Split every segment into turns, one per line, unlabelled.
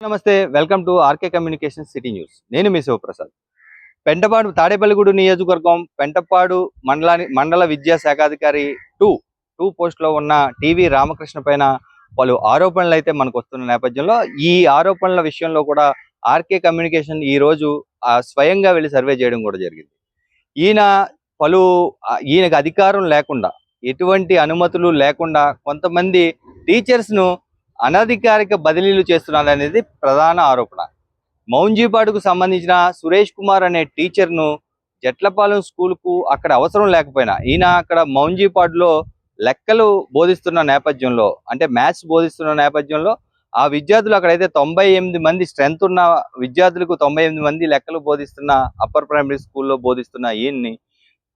నమస్తే welcome to RK communication city news. నేను మీ శివప్రసాద్. పెంటపాడు తాడేపల్లిగూడు నియోజకవర్గం పెంటపాడు మండలాని మండల విద్యా శాఖాధికారి టూ టూ పోస్ట్లో ఉన్న టీవీ రామకృష్ణ పైన పలు ఆరోపణలు అయితే మనకు వస్తున్న నేపథ్యంలో ఈ ఆరోపణల విషయంలో కూడా ఆర్కే కమ్యూనికేషన్ ఈ రోజు స్వయంగా వెళ్ళి సర్వే చేయడం కూడా జరిగింది. ఈయన పలు ఈయనకు అధికారం లేకుండా ఎటువంటి అనుమతులు లేకుండా కొంతమంది టీచర్స్ను అనధికారిక బదిలీలు చేస్తున్నారు అనేది ప్రధాన ఆరోపణ. మౌంజీపాడుకు సంబంధించిన సురేష్ కుమార్ అనే టీచర్ను జట్లపాలెం స్కూల్కు అక్కడ అవసరం లేకపోయినా ఈయన అక్కడ మౌంజీపాడులో లెక్కలు బోధిస్తున్న నేపథ్యంలో అంటే మ్యాథ్స్ బోధిస్తున్న నేపథ్యంలో ఆ విద్యార్థులు అక్కడైతే తొంభై ఎనిమిది మంది స్ట్రెంత్ ఉన్న విద్యార్థులకు తొంభై ఎనిమిది మంది లెక్కలు బోధిస్తున్న అప్పర్ ప్రైమరీ స్కూల్లో బోధిస్తున్న ఈయన్ని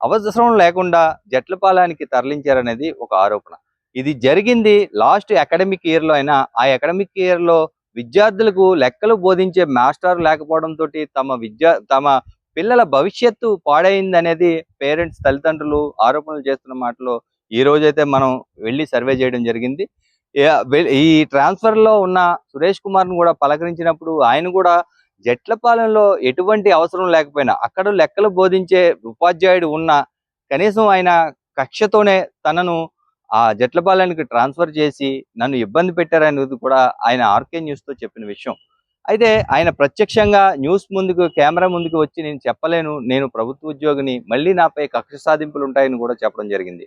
అవసరం లేకుండా జట్లపాలానికి తరలించారనేది ఒక ఆరోపణ. ఇది జరిగింది లాస్ట్ అకాడమిక్ ఇయర్లో అయినా ఆ అకాడమిక్ ఇయర్లో విద్యార్థులకు లెక్కలు బోధించే మాస్టర్ లేకపోవడంతో తమ విద్యా తమ పిల్లల భవిష్యత్తు పాడైంది అనేది పేరెంట్స్ తల్లిదండ్రులు ఆరోపణలు చేస్తున్న మాటలో ఈ రోజైతే మనం వెళ్ళి సర్వే చేయడం జరిగింది. ఈ ట్రాన్స్ఫర్లో ఉన్న సురేష్ కుమార్ను కూడా పలకరించినప్పుడు ఆయన కూడా జట్లపాలెంలో ఎటువంటి అవసరం లేకపోయినా అక్కడ లెక్కలు బోధించే ఉపాధ్యాయుడు ఉన్న కనీసం ఆయన కక్షతోనే తనను ఆ జట్లపాలెనికి ట్రాన్స్ఫర్ చేసి నన్ను ఇబ్బంది పెట్టారనేది కూడా ఆయన ఆర్కే న్యూస్తో చెప్పిన విషయం. అయితే ఆయన ప్రత్యక్షంగా న్యూస్ ముందుకు కెమెరా ముందుకు వచ్చి నేను చెప్పలేను నేను ప్రభుత్వ ఉద్యోగిని మళ్ళీ నాపై కక్ష సాధింపులు ఉంటాయని కూడా చెప్పడం జరిగింది.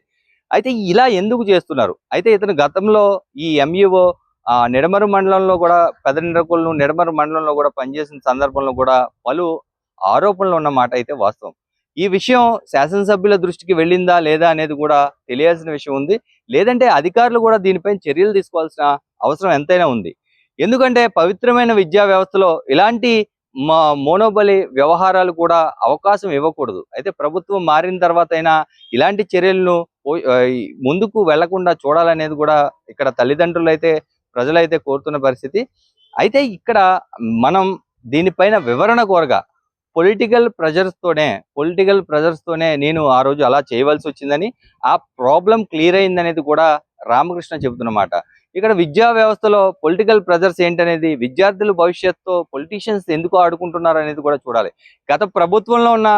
అయితే ఇలా ఎందుకు చేస్తున్నారు? అయితే ఇతను గతంలో ఈ ఎంఈఓ నిడమరు మండలంలో కూడా పెదనిరకులను నిడమరు మండలంలో కూడా పనిచేసిన సందర్భంలో కూడా పలు ఆరోపణలు ఉన్న మాట అయితే వాస్తవం. ఈ విషయం శాసనసభ్యుల దృష్టికి వెళ్ళిందా లేదా అనేది కూడా తెలియాల్సిన విషయం ఉంది. లేదంటే అధికారులు కూడా దీనిపై చర్యలు తీసుకోవాల్సిన అవసరం ఎంతైనా ఉంది. ఎందుకంటే పవిత్రమైన విద్యా వ్యవస్థలో ఇలాంటి మా మోనోబలి వ్యవహారాలు కూడా అవకాశం ఇవ్వకూడదు. అయితే ప్రభుత్వం మారిన తర్వాత అయినా ఇలాంటి చర్యలను ముందుకు వెళ్ళకుండా చూడాలనేది కూడా ఇక్కడ తల్లిదండ్రులు అయితే ప్రజలైతే కోరుతున్న పరిస్థితి. అయితే ఇక్కడ మనం దీనిపైన వివరణ కోరగా పొలిటికల్ ప్రెజర్స్తోనే పొలిటికల్ ప్రెజర్స్ తోనే నేను ఆ రోజు అలా చేయవలసి వచ్చిందని ఆ ప్రాబ్లం క్లియర్ అయిందనేది కూడా రామకృష్ణ చెబుతున్నమాట. ఇక్కడ విద్యా వ్యవస్థలో పొలిటికల్ ప్రెజర్స్ ఏంటనేది విద్యార్థుల భవిష్యత్తుతో పొలిటీషియన్స్ ఎందుకు ఆడుకుంటున్నారు అనేది కూడా చూడాలి. గత ప్రభుత్వంలో ఉన్న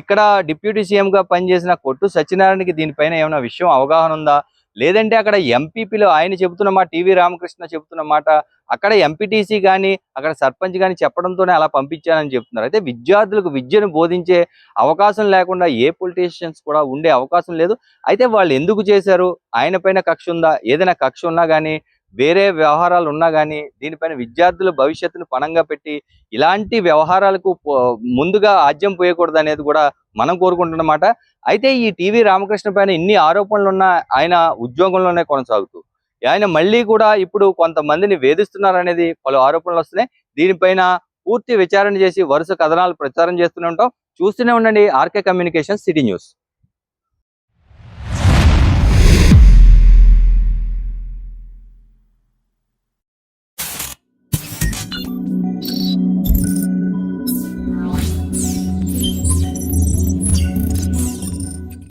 ఇక్కడ డిప్యూటీ సీఎంగా పనిచేసిన కొట్టు సత్యనారాయణకి దీనిపైన ఏమైనా విషయం అవగాహన ఉందా? లేదంటే అక్కడ ఎంపీపీలో ఆయన చెబుతున్న మాట టీవీ రామకృష్ణ చెబుతున్న మాట అక్కడ ఎంపీటీసీ కానీ అక్కడ సర్పంచ్ కానీ చెప్పడంతోనే అలా పంపించానని చెప్తున్నారు. అయితే విద్యార్థులకు విద్యను బోధించే అవకాశం లేకుండా ఏ పొలిటీషియన్స్ కూడా ఉండే అవకాశం లేదు. అయితే వాళ్ళు ఎందుకు చేశారు? ఆయన పైన కక్ష ఉందా? ఏదైనా కక్ష ఉన్నా కానీ వేరే వ్యవహారాలు ఉన్నా కానీ దీనిపైన విద్యార్థుల భవిష్యత్తును పణంగా పెట్టి ఇలాంటి వ్యవహారాలకు ముందుగా ఆజ్యం పోయకూడదు అనేది కూడా మనం కోరుకుంటున్నమాట అయితే ఈ టీవీ రామకృష్ణ పైన ఇన్ని ఆరోపణలు ఉన్న ఆయన ఉద్యోగంలోనే కొనసాగుతూ ఆయన మళ్ళీ కూడా ఇప్పుడు కొంతమందిని వేధిస్తున్నారనేది పలు ఆరోపణలు వస్తున్నాయి. దీనిపైన పూర్తి విచారణ చేసి వరుస కథనాలు ప్రచారం చేస్తూనే ఉంటాం. చూస్తూనే ఉండండి ఆర్కే కమ్యూనికేషన్ సిటీ న్యూస్.